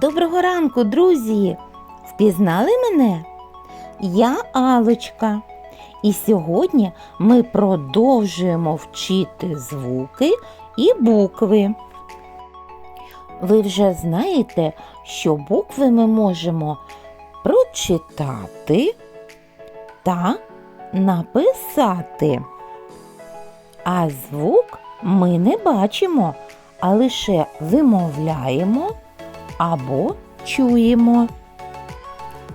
Доброго ранку, друзі! Впізнали мене? Я Алочка. І сьогодні ми продовжуємо вчити звуки і букви. Ви вже знаєте, що букви ми можемо прочитати та написати. А звук ми не бачимо, а лише вимовляємо або чуємо.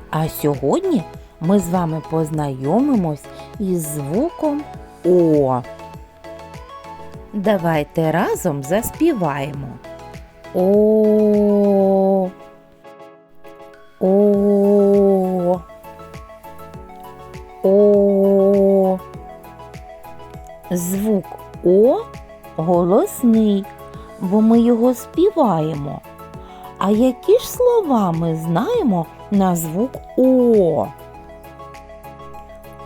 А сьогодні ми з вами познайомимось із звуком О. Давайте разом заспіваємо. О. О. О. Звук О голосний, бо ми його співаємо. А які ж слова ми знаємо на звук О?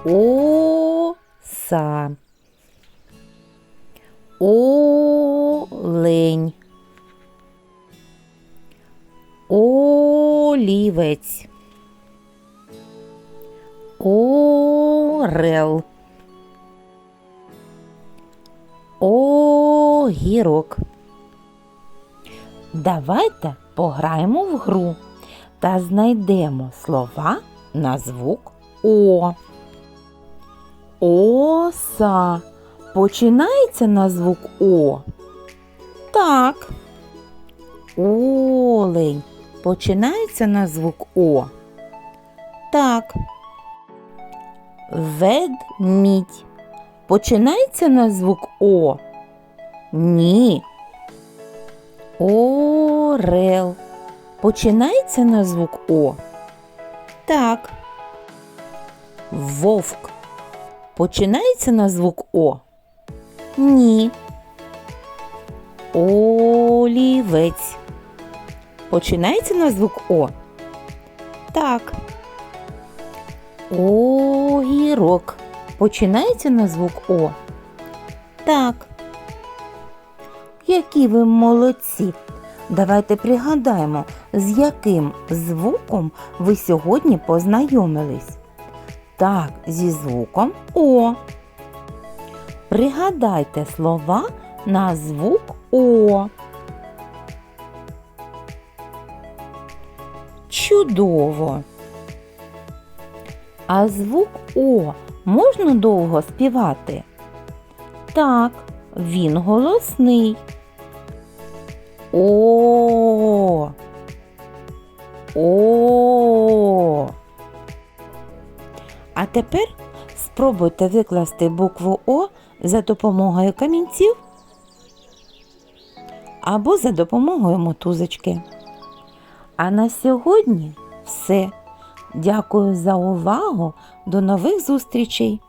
Оса. Олень. Олівець. Орел. Огірок. Давайте пограємо в гру та знайдемо слова на звук О. Оса починається на звук О. Так. Олень починається на звук О. Так. Ведмідь починається на звук О. Ні. Орел. Починається на звук О? Так. Вовк. Починається на звук О? Ні. Олівець. Починається на звук О? Так. Огірок. Починається на звук О? Так. Які ви молодці! Давайте пригадаємо, з яким звуком ви сьогодні познайомились. Так, зі звуком О. Пригадайте слова на звук О. Чудово! А звук О можна довго співати? Так, він голосний. О. О. А тепер спробуйте викласти букву О за допомогою камінців або за допомогою мотузочки. А на сьогодні все. Дякую за увагу. До нових зустрічей!